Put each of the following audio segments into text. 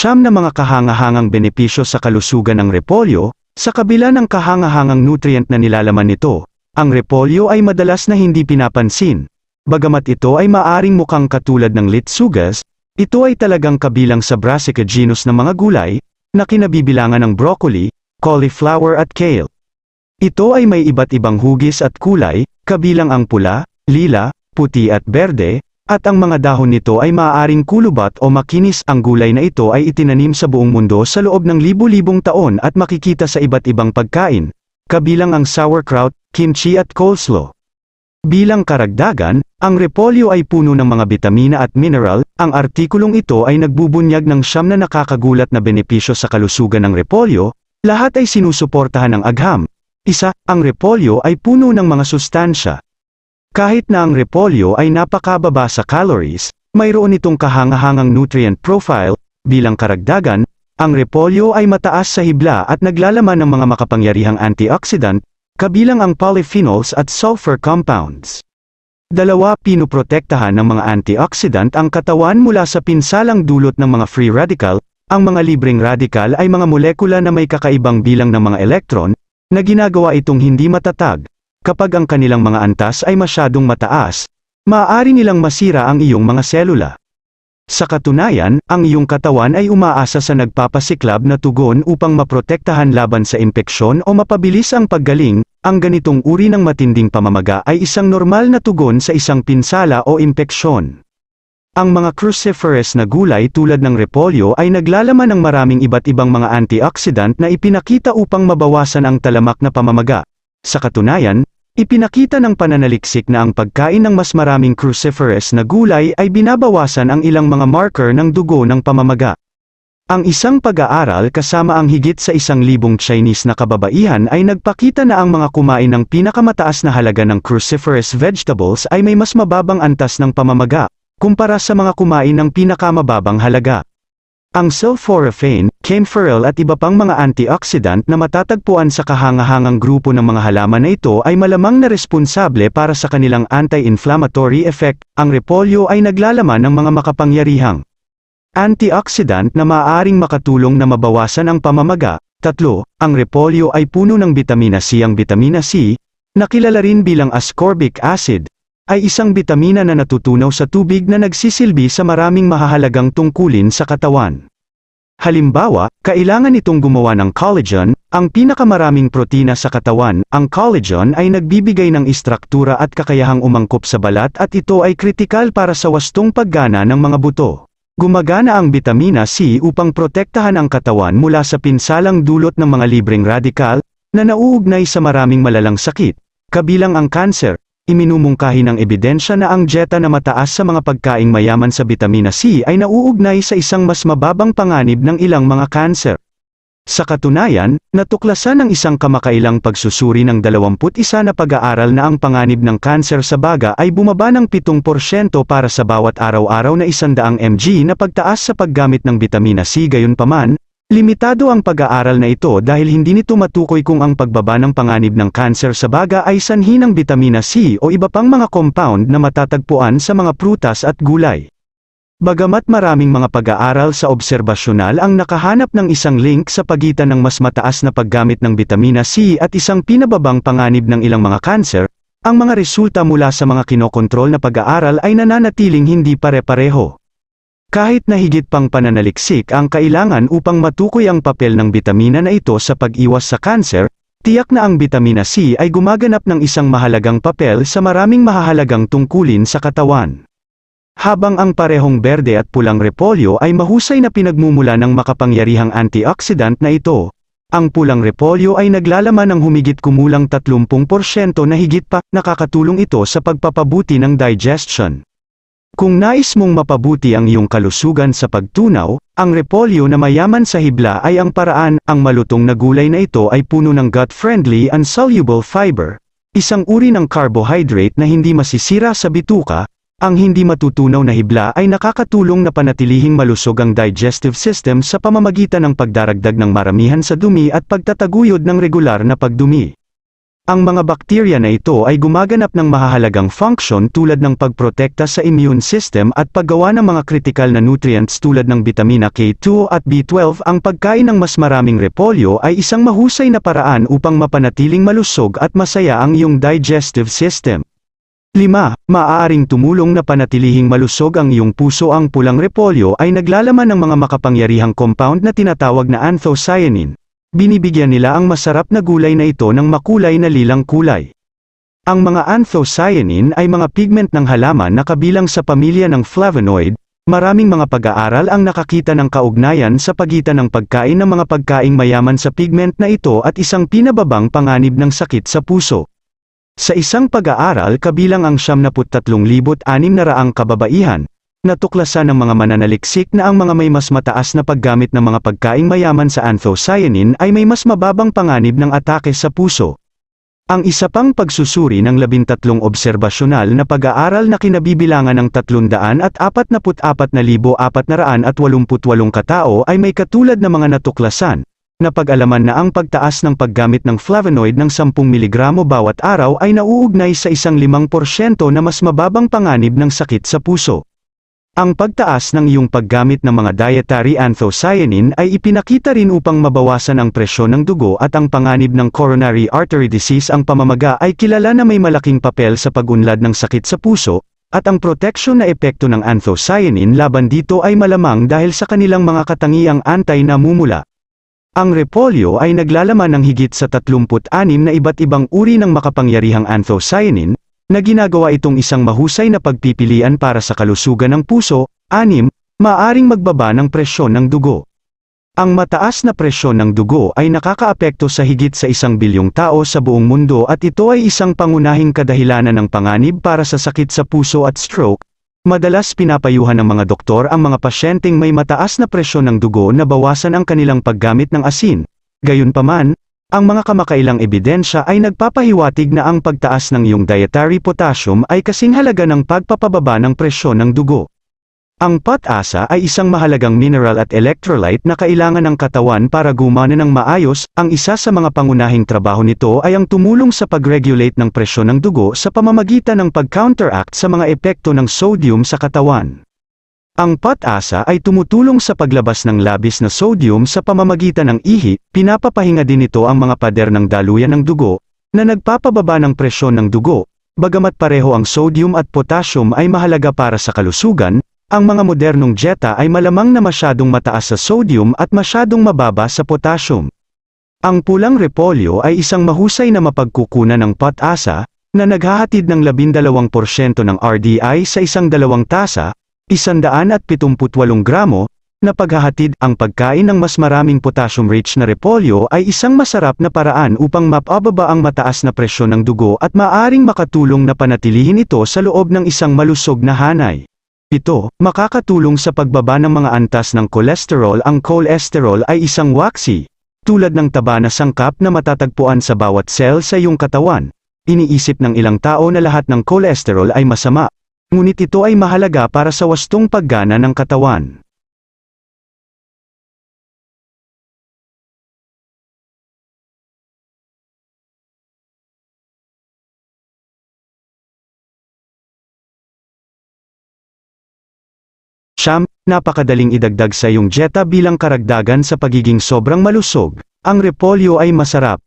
siyam na mga kahangahangang benepisyo sa kalusugan ng repolyo, sa kabila ng kahangahangang nutrient na nilalaman nito, ang repolyo ay madalas na hindi pinapansin. Bagamat ito ay maaring mukhang katulad ng litsugas, ito ay talagang kabilang sa brassica genus ng mga gulay, na kinabibilangan ng broccoli, cauliflower at kale. Ito ay may iba't ibang hugis at kulay, kabilang ang pula, lila, puti at berde, at ang mga dahon nito ay maaaring kulubat o makinis. Ang gulay na ito ay itinanim sa buong mundo sa loob ng libu-libong taon at makikita sa iba't ibang pagkain, kabilang ang sauerkraut, kimchi at coleslaw. Bilang karagdagan, ang repolyo ay puno ng mga bitamina at mineral, ang artikulong ito ay nagbubunyag ng siyam na nakakagulat na benepisyo sa kalusugan ng repolyo, lahat ay sinusuportahan ng agham. Isa, ang repolyo ay puno ng mga sustansya. Kahit na ang repolyo ay napakababa sa calories, mayroon itong kahangahangang nutrient profile, bilang karagdagan, ang repolyo ay mataas sa hibla at naglalaman ng mga makapangyarihang antioxidant, kabilang ang polyphenols at sulfur compounds. Dalawa, pinuprotektahan ng mga antioxidant ang katawan mula sa pinsalang dulot ng mga free radical, ang mga libreng radical ay mga molekula na may kakaibang bilang ng mga elektron, na ginagawa itong hindi matatag, kapag ang kanilang mga antas ay masyadong mataas, maaari nilang masira ang iyong mga selula. Sa katunayan, ang iyong katawan ay umaasa sa nagpapasiklab na tugon upang maprotektahan laban sa impeksyon o mapabilis ang paggaling, ang ganitong uri ng matinding pamamaga ay isang normal na tugon sa isang pinsala o impeksyon. Ang mga cruciferous na gulay tulad ng repolyo ay naglalaman ng maraming iba't ibang mga antioxidant na ipinakita upang mabawasan ang talamak na pamamaga. Sa katunayan, ipinakita ng pananaliksik na ang pagkain ng mas maraming cruciferous na gulay ay binabawasan ang ilang mga marker ng dugo ng pamamaga. Ang isang pag-aaral kasama ang higit sa isang libong Chinese na kababaihan ay nagpakita na ang mga kumain ng pinakamataas na halaga ng cruciferous vegetables ay may mas mababang antas ng pamamaga, kumpara sa mga kumain ng pinakamababang halaga. Ang sulforaphane, camphorol at iba pang mga antioxidant na matatagpuan sa kahangahangang grupo ng mga halaman na ito ay malamang na responsable para sa kanilang anti-inflammatory effect. Ang repolyo ay naglalaman ng mga makapangyarihang antioxidant na maaaring makatulong na mabawasan ang pamamaga. Tatlo, ang repolyo ay puno ng bitamina C. Ang bitamina C, nakilala rin bilang ascorbic acid, ay isang bitamina na natutunaw sa tubig na nagsisilbi sa maraming mahahalagang tungkulin sa katawan. Halimbawa, kailangan itong gumawa ng collagen, ang pinakamaraming protina sa katawan. Ang collagen ay nagbibigay ng istruktura at kakayahang umangkop sa balat at ito ay kritikal para sa wastong paggana ng mga buto. Gumagana ang bitamina C upang protektahan ang katawan mula sa pinsalang dulot ng mga libreng radikal, na nauugnay sa maraming malalang sakit, kabilang ang kanser, iminumungkahi ng ebidensya na ang dieta na mataas sa mga pagkaing mayaman sa bitamina C ay nauugnay sa isang mas mababang panganib ng ilang mga kanser. Sa katunayan, natuklasan ng isang kamakailang pagsusuri ng 21 na pag-aaral na ang panganib ng kanser sa baga ay bumaba ng 7% para sa bawat araw-araw na 100 mg na pagtaas sa paggamit ng bitamina C gayunpaman, Limitado ang pag-aaral na ito dahil hindi nito matukoy kung ang pagbaba ng panganib ng kanser sa baga ay sanhi ng bitamina C o iba pang mga compound na matatagpuan sa mga prutas at gulay. Bagamat maraming mga pag-aaral sa obserbasyonal ang nakahanap ng isang link sa pagitan ng mas mataas na paggamit ng bitamina C at isang pinababang panganib ng ilang mga kanser, ang mga resulta mula sa mga kinokontrol na pag-aaral ay nananatiling hindi pare-pareho. Kahit na higit pang pananaliksik ang kailangan upang matukoy ang papel ng bitamina na ito sa pag-iwas sa kanser, tiyak na ang bitamina C ay gumaganap ng isang mahalagang papel sa maraming mahahalagang tungkulin sa katawan. Habang ang parehong berde at pulang repolyo ay mahusay na pinagmumula ng makapangyarihang antioxidant na ito, ang pulang repolyo ay naglalaman ng humigit kumulang 30% na higit pa, nakakatulong ito sa pagpapabuti ng digestion. Kung nais mong mapabuti ang iyong kalusugan sa pagtunaw, ang repolyo na mayaman sa hibla ay ang paraan, ang malutong na gulay na ito ay puno ng gut-friendly unsoluble fiber, isang uri ng carbohydrate na hindi masisira sa bituka, ang hindi matutunaw na hibla ay nakakatulong na panatilihing malusog ang digestive system sa pamamagitan ng pagdaragdag ng maramihan sa dumi at pagtataguyod ng regular na pagdumi. Ang mga bakterya na ito ay gumaganap ng mahahalagang function tulad ng pagprotekta sa immune system at paggawa ng mga critical na nutrients tulad ng vitamina K2 at B12. Ang pagkain ng mas maraming repolyo ay isang mahusay na paraan upang mapanatiling malusog at masaya ang iyong digestive system. 5. Maaaring tumulong na panatilihing malusog ang iyong puso Ang pulang repolyo ay naglalaman ng mga makapangyarihang compound na tinatawag na anthocyanin. Binibigyan nila ang masarap na gulay na ito ng makulay na lilang kulay. Ang mga anthocyanin ay mga pigment ng halaman na kabilang sa pamilya ng flavonoid. Maraming mga pag-aaral ang nakakita ng kaugnayan sa pagitan ng pagkain ng mga pagkaing mayaman sa pigment na ito at isang pinababang panganib ng sakit sa puso. Sa isang pag-aaral kabilang ang 73,600 kababaihan, Natuklasan ng mga mananaliksik na ang mga may mas mataas na paggamit ng mga pagkaing mayaman sa anthocyanin ay may mas mababang panganib ng atake sa puso. Ang isa pang pagsusuri ng labintatlong obserbasyonal na pag-aaral na kinabibilangan ng 344,488 katao ay may katulad na mga natuklasan, na pag-alaman na ang pagtaas ng paggamit ng flavonoid ng 10 mg bawat araw ay nauugnay sa isang 5% na mas mababang panganib ng sakit sa puso. Ang pagtaas ng iyong paggamit ng mga dietary anthocyanin ay ipinakita rin upang mabawasan ang presyon ng dugo at ang panganib ng coronary artery disease. Ang pamamaga ay kilala na may malaking papel sa pagunlad ng sakit sa puso, at ang proteksyon na epekto ng anthocyanin laban dito ay malamang dahil sa kanilang mga katangiang anti-namumula. Ang repolyo ay naglalaman ng higit sa 36 na iba't ibang uri ng makapangyarihang anthocyanin, na ginagawa itong isang mahusay na pagpipilian para sa kalusugan ng puso, anim, maaring magbaba ng presyon ng dugo. Ang mataas na presyon ng dugo ay nakakaapekto sa higit sa isang bilyong tao sa buong mundo at ito ay isang pangunahing kadahilanan ng panganib para sa sakit sa puso at stroke. Madalas pinapayuhan ng mga doktor ang mga pasyenteng may mataas na presyon ng dugo na bawasan ang kanilang paggamit ng asin. Gayunpaman, ang mga kamakailang ebidensya ay nagpapahiwatig na ang pagtaas ng iyong dietary potassium ay kasing halaga ng pagpapababa ng presyon ng dugo. Ang patasa ay isang mahalagang mineral at electrolyte na kailangan ng katawan para gumana ng maayos, ang isa sa mga pangunahing trabaho nito ay ang tumulong sa pag-regulate ng presyon ng dugo sa pamamagitan ng pag-counteract sa mga epekto ng sodium sa katawan. Ang patasa ay tumutulong sa paglabas ng labis na sodium sa pamamagitan ng ihi, pinapapahinga din ito ang mga pader ng daluyan ng dugo, na nagpapababa ng presyon ng dugo. Bagamat pareho ang sodium at potassium ay mahalaga para sa kalusugan, ang mga modernong dieta ay malamang na masyadong mataas sa sodium at masyadong mababa sa potassium. Ang pulang repolyo ay isang mahusay na mapagkukunan ng patasa, na naghahatid ng 12% ng RDI sa isang dalawang tasa, 178 gramo, na paghahatid ang pagkain ng mas maraming potassium-rich na repolyo ay isang masarap na paraan upang mapababa ang mataas na presyon ng dugo at maaring makatulong na panatilihin ito sa loob ng isang malusog na hanay. Ito, makakatulong sa pagbaba ng mga antas ng kolesterol. Ang cholesterol ay isang waksi, tulad ng taba na sangkap na matatagpuan sa bawat cell sa iyong katawan. Iniisip ng ilang tao na lahat ng cholesterol ay masama, Ngunit ito ay mahalaga para sa wastong paggana ng katawan. Siyam, napakadaling idagdag sa iyong dieta bilang karagdagan sa pagiging sobrang malusog. Ang repolyo ay masarap.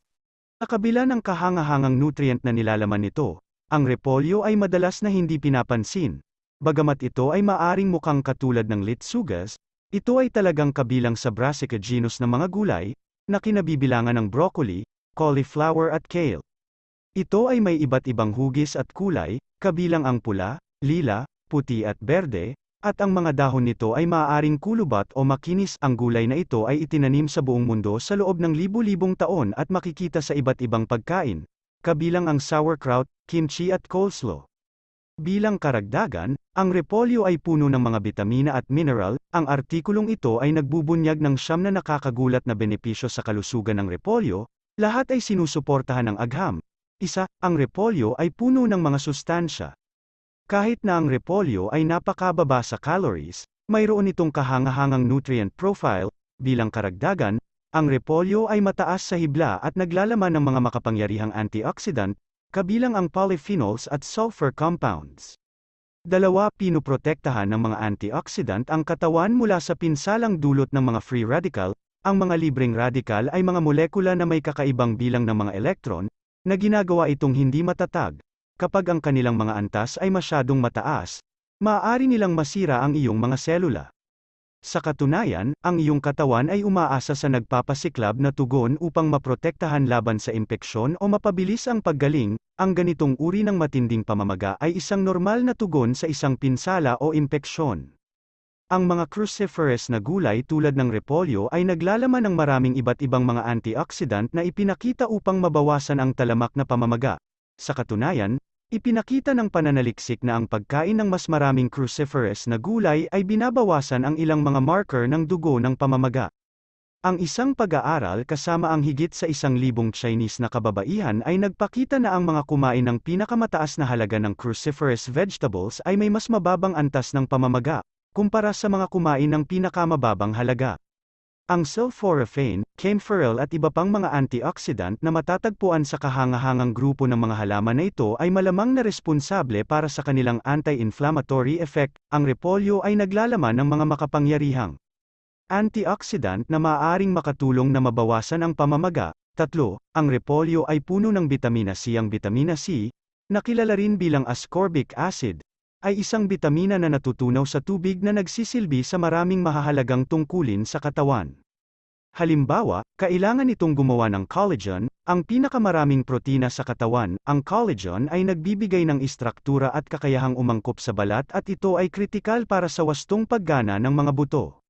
Sa kabila ng kahangahangang nutrient na nilalaman nito, ang repolyo ay madalas na hindi pinapansin. Bagamat ito ay maaring mukhang katulad ng litsugas, ito ay talagang kabilang sa Brassica genus ng mga gulay, na kinabibilangan ng broccoli, cauliflower at kale. Ito ay may iba't ibang hugis at kulay, kabilang ang pula, lila, puti at berde, at ang mga dahon nito ay maaaring kulubat o makinis. Ang gulay na ito ay itinanim sa buong mundo sa loob ng libu-libong taon at makikita sa iba't ibang pagkain, kabilang ang sauerkraut, kimchi at coleslaw. Bilang karagdagan, ang repolyo ay puno ng mga bitamina at mineral, ang artikulong ito ay nagbubunyag ng siyam na nakakagulat na benepisyo sa kalusugan ng repolyo, lahat ay sinusuportahan ng agham. Isa, ang repolyo ay puno ng mga sustansya. Kahit na ang repolyo ay napakababa sa calories, mayroon itong kahangahangang nutrient profile, bilang karagdagan, Ang repolyo ay mataas sa hibla at naglalaman ng mga makapangyarihang antioxidant, kabilang ang polyphenols at sulfur compounds. Dalawa, pinuprotektahan ng mga antioxidant ang katawan mula sa pinsalang dulot ng mga free radical, ang mga libreng radical ay mga molekula na may kakaibang bilang ng mga elektron, na ginagawa itong hindi matatag. Kapag ang kanilang mga antas ay masyadong mataas, maaari nilang masira ang iyong mga selula. Sa katunayan, ang iyong katawan ay umaasa sa nagpapasiklab na tugon upang maprotektahan laban sa impeksyon o mapabilis ang paggaling. Ang ganitong uri ng matinding pamamaga ay isang normal na tugon sa isang pinsala o impeksyon. Ang mga cruciferous na gulay tulad ng repolyo ay naglalaman ng maraming iba't ibang mga antioxidant na ipinakita upang mabawasan ang talamak na pamamaga. Sa katunayan, Ipinakita ng pananaliksik na ang pagkain ng mas maraming cruciferous na gulay ay binabawasan ang ilang mga marker ng dugo ng pamamaga. Ang isang pag-aaral kasama ang higit sa isang libong Chinese na kababaihan ay nagpakita na ang mga kumain ng pinakamataas na halaga ng cruciferous vegetables ay may mas mababang antas ng pamamaga, kumpara sa mga kumain ng pinakamababang halaga. Ang sulforaphane, camphorol at iba pang mga antioxidant na matatagpuan sa kahangahangang grupo ng mga halaman na ito ay malamang na responsable para sa kanilang anti-inflammatory effect. Ang repolyo ay naglalaman ng mga makapangyarihang antioxidant na maaaring makatulong na mabawasan ang pamamaga. Tatlo, ang repolyo ay puno ng bitamina C. Ang bitamina C, na rin bilang ascorbic acid, ay isang bitamina na natutunaw sa tubig na nagsisilbi sa maraming mahahalagang tungkulin sa katawan. Halimbawa, kailangan itong gumawa ng collagen, ang pinakamaraming protina sa katawan. Ang collagen ay nagbibigay ng istruktura at kakayahang umangkop sa balat at ito ay kritikal para sa wastong paggana ng mga buto.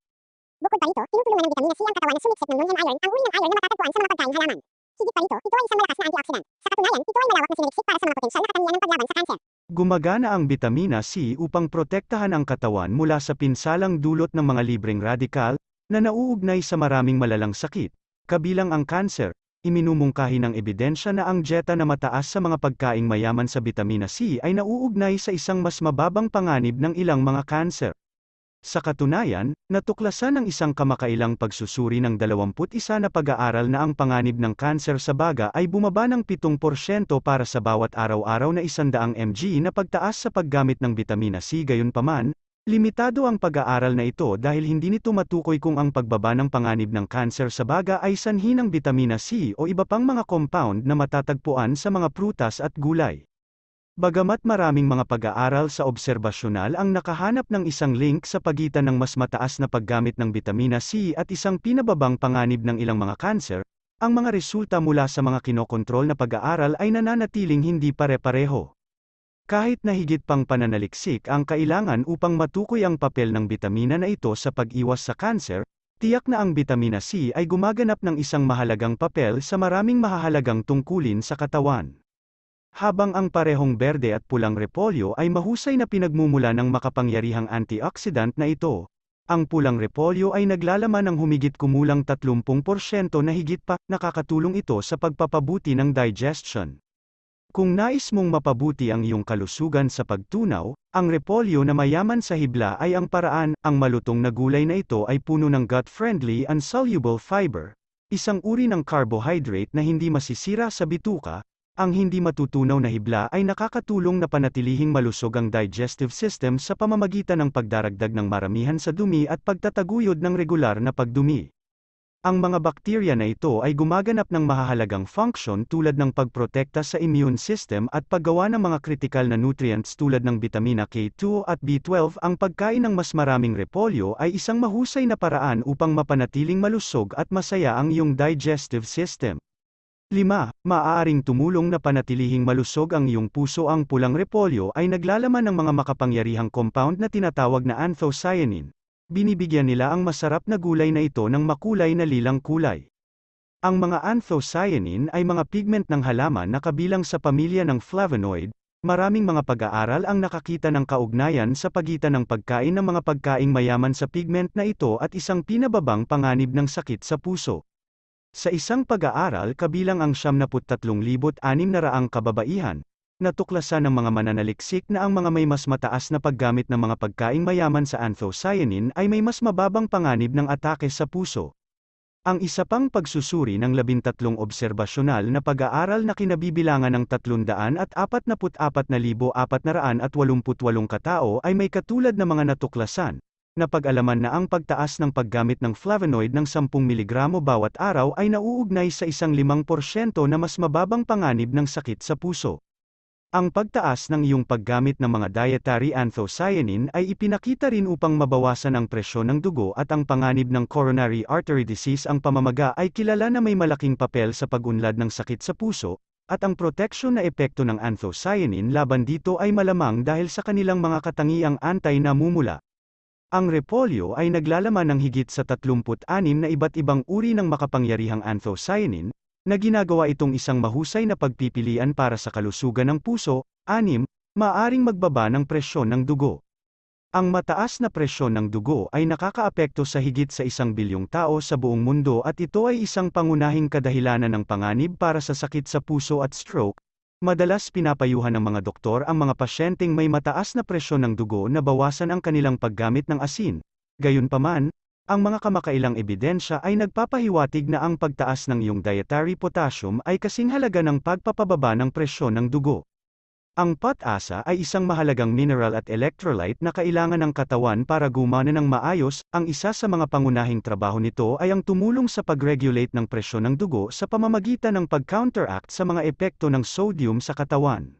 Bukod pa rito, tinutulungan ng vitamina C ang katawan na sumiksik ng non iron, ang uri ng iron na matatagpuan sa mga pagkain halaman. Higit pa rito, ito ay isang malakas na antioxidant. Sa katunayan, ito ay malawak na siniliksik para sa mga potensyal na katangian ng paglaban sa kanser. Gumagana ang bitamina C upang protektahan ang katawan mula sa pinsalang dulot ng mga libreng radikal, na nauugnay sa maraming malalang sakit, kabilang ang kanser. Iminumungkahi ng ebidensya na ang dieta na mataas sa mga pagkaing mayaman sa bitamina C ay nauugnay sa isang mas mababang panganib ng ilang mga kanser. Sa katunayan, natuklasan ng isang kamakailang pagsusuri ng 21 na pag-aaral na ang panganib ng kanser sa baga ay bumaba ng 7% para sa bawat araw-araw na 100 mg na pagtaas sa paggamit ng bitamina C gayunpaman, limitado ang pag-aaral na ito dahil hindi nito matukoy kung ang pagbaba ng panganib ng kanser sa baga ay sanhi ng bitamina C o iba pang mga compound na matatagpuan sa mga prutas at gulay. Bagamat maraming mga pag-aaral sa obserbasyonal ang nakahanap ng isang link sa pagitan ng mas mataas na paggamit ng bitamina C at isang pinababang panganib ng ilang mga kanser, ang mga resulta mula sa mga kinokontrol na pag-aaral ay nananatiling hindi pare-pareho. Kahit na higit pang pananaliksik ang kailangan upang matukoy ang papel ng bitamina na ito sa pag-iwas sa kanser, tiyak na ang bitamina C ay gumaganap ng isang mahalagang papel sa maraming mahahalagang tungkulin sa katawan. Habang ang parehong berde at pulang repolyo ay mahusay na pinagmumula ng makapangyarihang antioxidant na ito, ang pulang repolyo ay naglalaman ng humigit kumulang 30% na higit pa, nakakatulong ito sa pagpapabuti ng digestion. Kung nais mong mapabuti ang iyong kalusugan sa pagtunaw, ang repolyo na mayaman sa hibla ay ang paraan, ang malutong na gulay na ito ay puno ng gut-friendly and soluble fiber, isang uri ng carbohydrate na hindi masisira sa bituka, ang hindi matutunaw na hibla ay nakakatulong na panatilihing malusog ang digestive system sa pamamagitan ng pagdaragdag ng maramihan sa dumi at pagtataguyod ng regular na pagdumi. Ang mga bakterya na ito ay gumaganap ng mahahalagang function tulad ng pagprotekta sa immune system at paggawa ng mga kritikal na nutrients tulad ng vitamina K2 at B12. Ang pagkain ng mas maraming repolyo ay isang mahusay na paraan upang mapanatiling malusog at masaya ang iyong digestive system. 5. Maaaring tumulong na panatilihing malusog ang iyong puso ang pulang repolyo ay naglalaman ng mga makapangyarihang compound na tinatawag na anthocyanin. Binibigyan nila ang masarap na gulay na ito ng makulay na lilang kulay. Ang mga anthocyanin ay mga pigment ng halaman na kabilang sa pamilya ng flavonoid. Maraming mga pag-aaral ang nakakita ng kaugnayan sa pagitan ng pagkain ng mga pagkaing mayaman sa pigment na ito at isang pinababang panganib ng sakit sa puso. Sa isang pag-aaral kabilang ang 73,600 kababaihan, natuklasan ng mga mananaliksik na ang mga may mas mataas na paggamit ng mga pagkaing mayaman sa anthocyanin ay may mas mababang panganib ng atake sa puso. Ang isa pang pagsusuri ng labintatlong obserbasyonal na pag-aaral na kinabibilangan ng 344,488 katao ay may katulad na mga natuklasan, na pag-alaman na ang pagtaas ng paggamit ng flavonoid ng 10 mg bawat araw ay nauugnay sa isang 5% na mas mababang panganib ng sakit sa puso. Ang pagtaas ng iyong paggamit ng mga dietary anthocyanin ay ipinakita rin upang mabawasan ang presyon ng dugo at ang panganib ng coronary artery disease ang pamamaga ay kilala na may malaking papel sa pag-unlad ng sakit sa puso, at ang proteksyon na epekto ng anthocyanin laban dito ay malamang dahil sa kanilang mga katangiang anti-namumula. Ang repolyo ay naglalaman ng higit sa 36 na iba't ibang uri ng makapangyarihang anthocyanin, na ginagawa itong isang mahusay na pagpipilian para sa kalusugan ng puso, anim, maaring magbaba ng presyon ng dugo. Ang mataas na presyon ng dugo ay nakakaapekto sa higit sa isang bilyong tao sa buong mundo at ito ay isang pangunahing kadahilanan ng panganib para sa sakit sa puso at stroke. Madalas pinapayuhan ng mga doktor ang mga pasyenteng may mataas na presyon ng dugo na bawasan ang kanilang paggamit ng asin. Gayunpaman, ang mga kamakailang ebidensya ay nagpapahiwatig na ang pagtaas ng iyong dietary potassium ay kasing halaga ng pagpapababa ng presyon ng dugo. Ang potasa ay isang mahalagang mineral at electrolyte na kailangan ng katawan para gumana ng maayos, ang isa sa mga pangunahing trabaho nito ay ang tumulong sa pag-regulate ng presyon ng dugo sa pamamagitan ng pag-counteract sa mga epekto ng sodium sa katawan.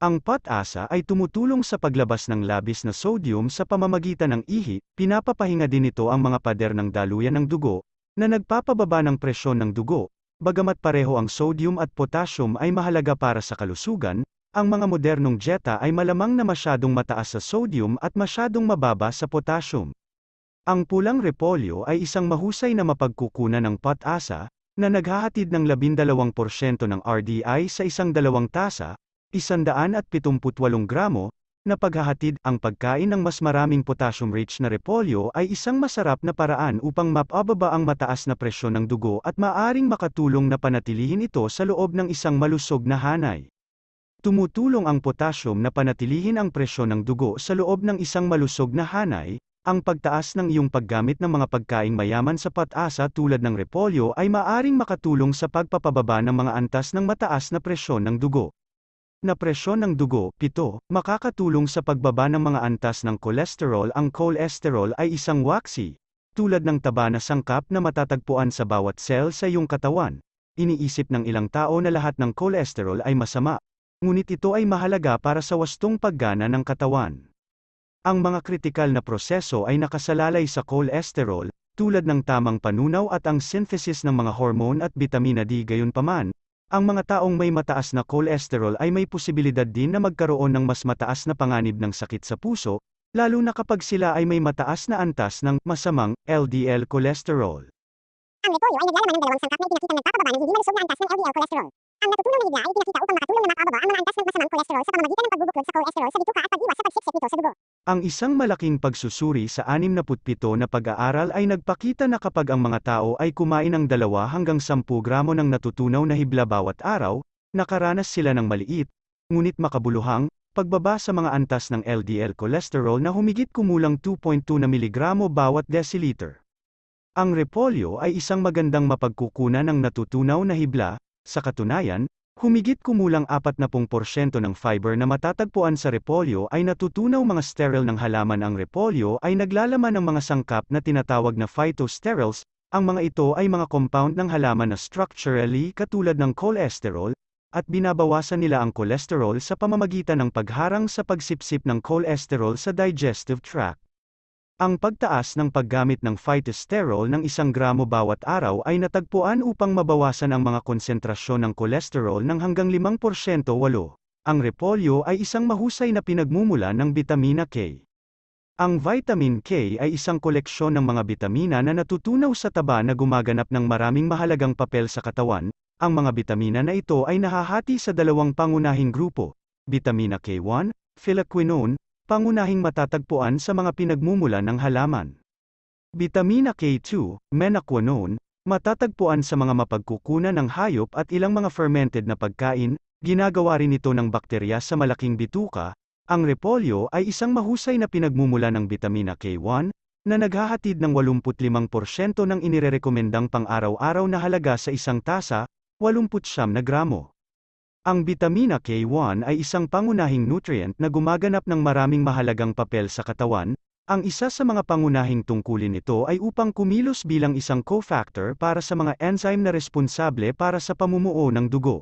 Ang potasa ay tumutulong sa paglabas ng labis na sodium sa pamamagitan ng ihi, pinapapahinga din ito ang mga pader ng daluyan ng dugo, na nagpapababa ng presyon ng dugo, bagamat pareho ang sodium at potassium ay mahalaga para sa kalusugan, ang mga modernong dieta ay malamang na masyadong mataas sa sodium at masyadong mababa sa potassium. Ang pulang repolyo ay isang mahusay na mapagkukunan ng potasa, na naghahatid ng 12% ng RDI sa isang dalawang tasa, 178 gramo, na paghahatid, ang pagkain ng mas maraming potassium-rich na repolyo ay isang masarap na paraan upang mapababa ang mataas na presyon ng dugo at maaring makatulong na panatilihin ito sa loob ng isang malusog na hanay. Tumutulong ang potassium na panatilihin ang presyon ng dugo sa loob ng isang malusog na hanay, ang pagtaas ng iyong paggamit ng mga pagkaing mayaman sa patasa tulad ng repolyo ay maaring makatulong sa pagpapababa ng mga antas ng mataas na presyon ng dugo na presyon ng dugo, 7, makakatulong sa pagbaba ng mga antas ng kolesterol. Ang cholesterol ay isang waksi, tulad ng taba na sangkap na matatagpuan sa bawat cell sa iyong katawan. Iniisip ng ilang tao na lahat ng cholesterol ay masama, ngunit ito ay mahalaga para sa wastong paggana ng katawan. Ang mga kritikal na proseso ay nakasalalay sa cholesterol, tulad ng tamang panunaw at ang synthesis ng mga hormone at bitamina D gayunpaman, ang mga taong may mataas na cholesterol ay may posibilidad din na magkaroon ng mas mataas na panganib ng sakit sa puso, lalo na kapag sila ay may mataas na antas ng masamang LDL cholesterol. Ang repolyo ay naglalaman ng dalawang sangkap na ipinakitang nagpapababa ng hindi malusog na antas ng LDL cholesterol. Ang natutunaw na higla ay ipinakita upang makatulong na mapababa ang mga antas ng masamang cholesterol sa pamamagitan ng pagbubuklod sa cholesterol sa bituka at pag-iwas sa pagsiksik nito sa dugo. Ang isang malaking pagsusuri sa 67 na pag-aaral ay nagpakita na kapag ang mga tao ay kumain ng 2 hanggang 10 gramo ng natutunaw na hibla bawat araw, nakaranas sila ng maliit, ngunit makabuluhang, pagbaba sa mga antas ng LDL cholesterol na humigit kumulang 2.2 na miligramo bawat deciliter. Ang repolyo ay isang magandang mapagkukunan ng natutunaw na hibla, sa katunayan, Humigit kumulang 40% ng fiber na matatagpuan sa repolyo ay natutunaw mga sterile ng halaman ang repolyo ay naglalaman ng mga sangkap na tinatawag na phytosterols, ang mga ito ay mga compound ng halaman na structurally katulad ng cholesterol, at binabawasan nila ang cholesterol sa pamamagitan ng pagharang sa pagsipsip ng cholesterol sa digestive tract. Ang pagtaas ng paggamit ng phytosterol ng isang gramo bawat araw ay natagpuan upang mabawasan ang mga konsentrasyon ng kolesterol ng hanggang 5%. 8. Ang repolyo ay isang mahusay na pinagmumula ng bitamina K. Ang vitamin K ay isang koleksyon ng mga bitamina na natutunaw sa taba na gumaganap ng maraming mahalagang papel sa katawan. Ang mga bitamina na ito ay nahahati sa dalawang pangunahing grupo, bitamina K1, phylloquinone, pangunahing matatagpuan sa mga pinagmumula ng halaman. Bitamina K2, menaquinone, matatagpuan sa mga mapagkukunan ng hayop at ilang mga fermented na pagkain, ginagawa rin ito ng bakterya sa malaking bituka, ang repolyo ay isang mahusay na pinagmumula ng bitamina K1, na naghahatid ng 85% ng inirerekomendang pang-araw-araw na halaga sa isang tasa, 89 na gramo. Ang bitamina K1 ay isang pangunahing nutrient na gumaganap ng maraming mahalagang papel sa katawan, ang isa sa mga pangunahing tungkulin nito ay upang kumilos bilang isang cofactor para sa mga enzyme na responsable para sa pamumuo ng dugo.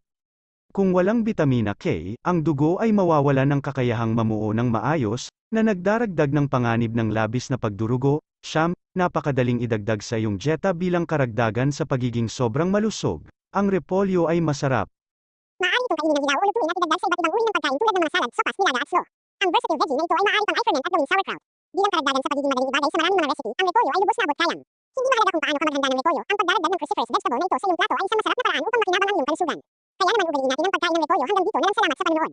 Kung walang bitamina K, ang dugo ay mawawala ng kakayahang mamuo ng maayos, na nagdaragdag ng panganib ng labis na pagdurugo, siyam, napakadaling idagdag sa iyong dieta bilang karagdagan sa pagiging sobrang malusog. Ang repolyo ay masarap itong kainin ng hilaw o lutuin at idagdag sa iba't ibang uri ng pagkain tulad ng mga salad, sopas, nilaga at slaw. Ang versatile veggie na ito ay maaari pang i-ferment at gawing sauerkraut. Bilang karagdagan sa pagiging madaling ibagay sa maraming mga recipe, ang repolyo ay lubos na abot kayang. Hindi mahalaga kung paano ka maghanda ng repolyo, ang pagdaragdag ng cruciferous vegetable na ito sa iyong plato ay isang masarap na paraan upang makinabang ang iyong kalusugan. Kaya naman ugaliin natin ang pagkain ng repolyo hanggang dito na lang salamat sa panonood.